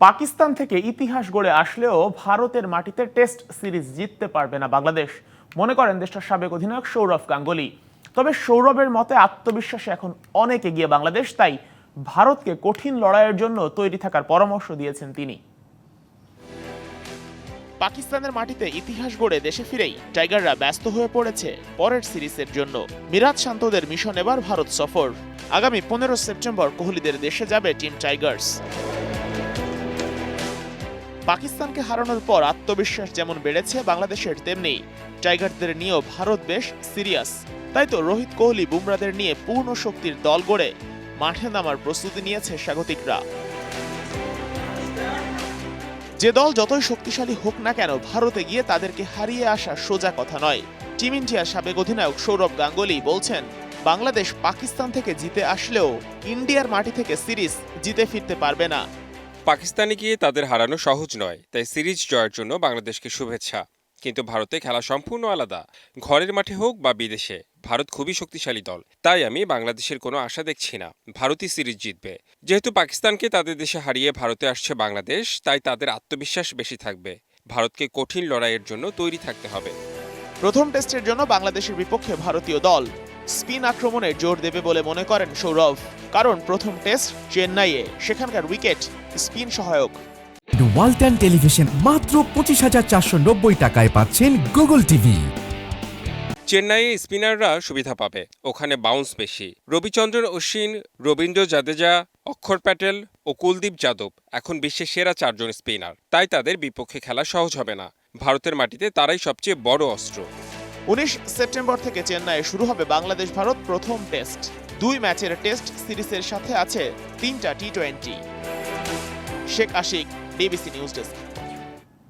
পাকিস্তান থেকে ইতিহাস গড়ে আসলেও ভারতের মাটিতে টেস্ট সিরিজ জিততে পারবে না বাংলাদেশ। মনে করেন দেশটার সাবেক অধিনায়ক সৌরভ গাঙ্গুলি। তবে সৌরভের মতে আত্মবিশ্বাসে এখন অনেক এগিয়ে বাংলাদেশ, তাই ভারতকে কঠিন লড়াইয়ের জন্য তৈরি থাকার পরামর্শ দিয়েছেন তিনি। পাকিস্তানের মাটিতে ইতিহাস গড়ে দেশে ফিরেই টাইগাররা ব্যস্ত হয়ে পড়েছে পরের সিরিজের জন্য। মিরাজ শান্তদের মিশন এবার ভারত সফর। আগামী পনেরো সেপ্টেম্বর কোহলিদের দেশে যাবে টিম টাইগার্স। পাকিস্তানকে হারানোর পর আত্মবিশ্বাস যেমন বেড়েছে বাংলাদেশের, তেমনি টাইগারদের নিয়েও ভারত বেশ সিরিয়াস। তাই তো রোহিত কোহলি বুমরাদের নিয়ে পূর্ণ শক্তির দল গড়ে মাঠে নামার প্রস্তুতি নিয়েছে স্বাগতিকরা। যে দল যতই শক্তিশালী হোক না কেন, ভারতে গিয়ে তাদেরকে হারিয়ে আসা সোজা কথা নয়। টিম ইন্ডিয়ার সাবেক অধিনায়ক সৌরভ গাঙ্গুলি বলছেন, বাংলাদেশ পাকিস্তান থেকে জিতে আসলেও ইন্ডিয়ার মাটি থেকে সিরিজ জিতে ফিরতে পারবে না। পাকিস্তানে গিয়ে তাদের হারানো সহজ নয়, তাই সিরিজ জয়ের জন্য বাংলাদেশকে শুভেচ্ছা। কিন্তু ভারতে খেলা সম্পূর্ণ আলাদা, ঘরের মাঠে হোক বা বিদেশে, ভারত খুবই শক্তিশালী দল। তাই আমি বাংলাদেশের কোনো আশা দেখছি না, ভারতই সিরিজ জিতবে। যেহেতু পাকিস্তানকে তাদের দেশে হারিয়ে ভারতে আসছে বাংলাদেশ, তাই তাদের আত্মবিশ্বাস বেশি থাকবে। ভারতকে কঠিন লড়াইয়ের জন্য তৈরি থাকতে হবে। প্রথম টেস্টের জন্য বাংলাদেশের বিপক্ষে ভারতীয় দল স্পিন আক্রমণে জোর দেবে বলে মনে করেন সৌরভ। কারণ প্রথম টেস্ট চেন্নাইয়ে সেখানকার উইকেট স্পিন সহায়ক। ওয়ালটন টেলিভিশন মাত্র পঁচিশ হাজার চারশো নব্বই টাকায় পাচ্ছেন গুগল টিভি। চেন্নাইয়ে স্পিনাররা সুবিধা পাবে ওখানে বাউন্স বেশি। রবিচন্দ্রন অশ্বিন রবীন্দ্র জাদেজা অক্ষর প্যাটেল ও কুলদীপ যাদব এখন বিশ্বের সেরা চারজন স্পিনার। তাই তাদের বিপক্ষে খেলা সহজ হবে না। ভারতের মাটিতে তারাই সবচেয়ে বড় অস্ত্র। উনিশ সেপ্টেম্বর থেকে চেন্নাইয়ে শুরু হবে বাংলাদেশ ভারত প্রথম টেস্ট। দুই ম্যাচের টেস্ট সিরিজের সাথে আছে তিনটা T twenty Sheikh Ashiq DBC news desk